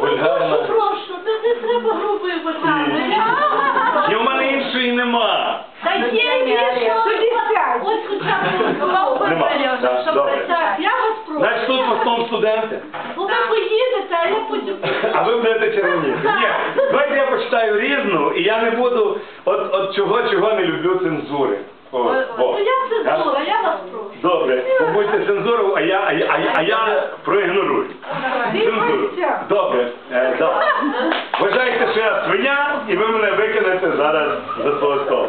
вульгарна. прошу, прошу, та не треба грубої вульгарної. І в мене іншої нема. Та є більше. Ось хоча б Нема. Да, щоб добре. так, я вас прошу. Значить, тут в основному студенти. Ну ви поїдете, а я потім... А ви будете червоніти. Ні, давайте я почитаю різну, і я не буду от, от чого, чого не люблю цензури. О, о. Ну я цензура, я вас прошу. Добре, побудьте цензуру, а я, а я, а я, а я проігнорую. Добре, е, да. Вважайте, що я свиня, і ви мене викинете зараз за свого столу.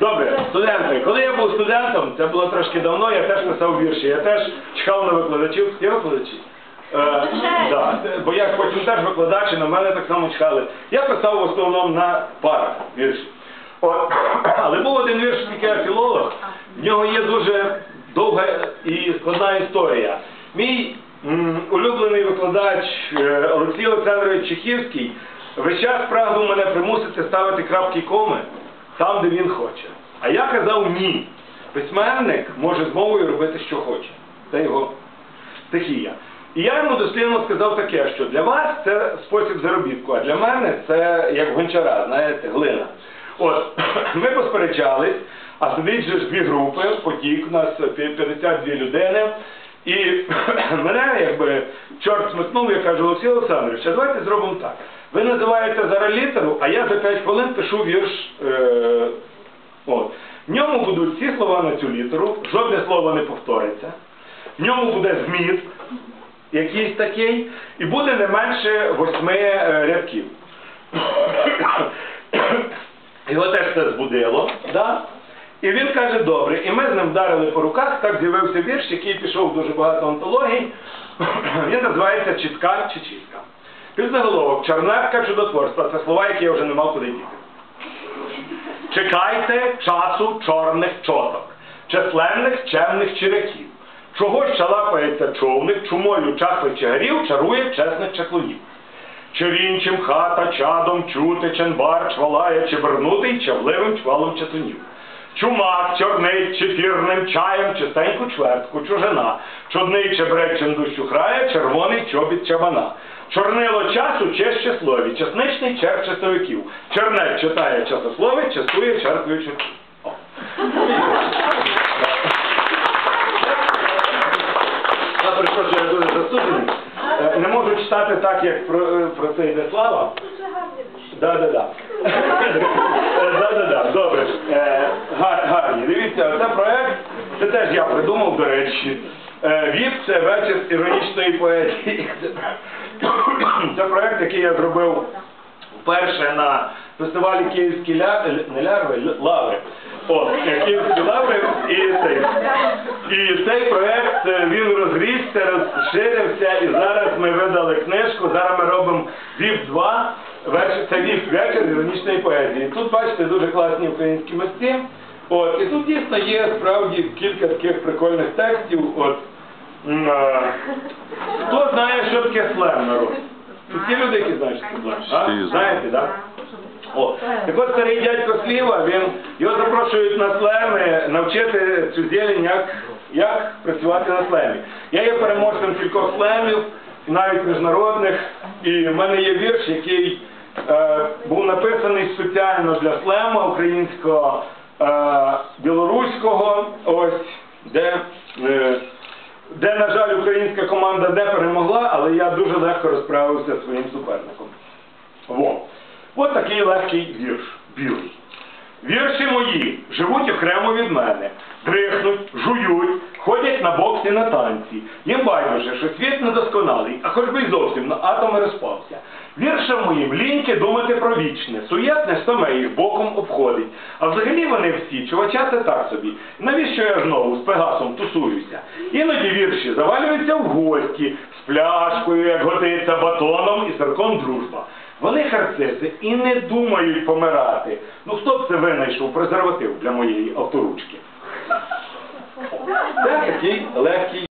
Добре, студенти, коли я був студентом, це було трошки давно, я теж писав вірші, я теж чекав на викладачів. Є викладачі? Е, да, бо я потім теж викладач, і на мене так само чекали. Я писав в основному на парах вірші. От. Але був один вірш, який я філолог, в нього є дуже довга і складна історія. Мій м, улюблений викладач е, Олексій Олександрович Чехівський весь час прагнув мене примусити ставити крапки коми там, де він хоче. А я казав ні. Письменник може з мовою робити, що хоче. Це його стихія. І я йому дослівно сказав таке, що для вас це спосіб заробітку, а для мене це як гончара, знаєте, глина. От, ми посперечались, а сидить же ж дві групи, потік, у нас пі- 52 людини. І мене якби чорт смикнув, я кажу, Олексій Олександрович, а давайте зробимо так. Ви називаєте зараз літеру, а я за 5 хвилин пишу вірш. Е- от. В ньому будуть всі слова на цю літеру, жодне слово не повториться. В ньому буде зміст якийсь такий, і буде не менше восьми е, рядків. Його теж це збудило, да? І він каже, добре, і ми з ним вдарили по руках, так з'явився вірш, який пішов в дуже багато антологій. Він називається Чітка чи чистка. Підзаголовок Чернетка чудотворства. Це слова, які я вже не мав куди діти. Чекайте часу чорних чоток, численних чемних чиряків. Чогось чалапається човник, чумою чахлих чагарів чарує чесних чаклунів. Чорінчим хата чадом чути ченбар чвалає чебернутий чавливим чвалом чатунів. Чумак чорнить чефірним чаєм чистеньку чвертку чужина. Чудний чебречем дощу храє, червоний чобіт чабана. Чорнило часу честь числові, чесничний черв часовиків. Чернець читає часослови, частує черквою часу. Я перепрошую, я дуже заступлений. Е, Не можу читати так, як про, е, про це йде слава. Да, да, да. Да, да, да. Добре. Е, гар- Гарні. Дивіться, це проект, це теж я придумав, до речі. Е, ВІП це вечір іронічної поезії. Це проект, який я зробив вперше на фестивалі Київські ля... не лярви, лаври. О, е, Київські лаври і цей. І цей проект е, він розрісся, розширився, і зараз ми видали книжку. Зараз ми робимо ВІП 2. Вечір, це ВІП вечір іронічної поезії. Тут бачите дуже класні українські митці. От, і тут дійсно є справді кілька таких прикольних текстів. От, е, хто знає, що таке слем народ? Тут є люди, які знають, що таке слем. А? Знаєте, так? О, так от старий дядько Сліва, він, його запрошують на слеми навчити цю зелень, як, як працювати на слемі. Я є переможцем кількох слемів, навіть міжнародних, і в мене є вірш, який е, був написаний спеціально для слема українського, білоруського, ось, де, е, де, на жаль, українська команда не перемогла, але я дуже легко розправився зі своїм суперником. Во. От такий легкий вірш, білий. Вірші мої живуть окремо від мене, дрихнуть, жують, ходять на боксі на танці. Їм байдуже, що світ недосконалий, а хоч би й зовсім на атоми розпався. Віршам моїм ліньки думати про вічне, суєтне саме їх боком обходить. А взагалі вони всі, чувача це так собі. Навіщо я знову з Пегасом тусуюся? Іноді вірші завалюються в гості з пляшкою, як годиться, батоном і сирком дружба. Вони харцизи і не думають помирати. Ну хто б це винайшов презерватив для моєї авторучки? Це такий легкий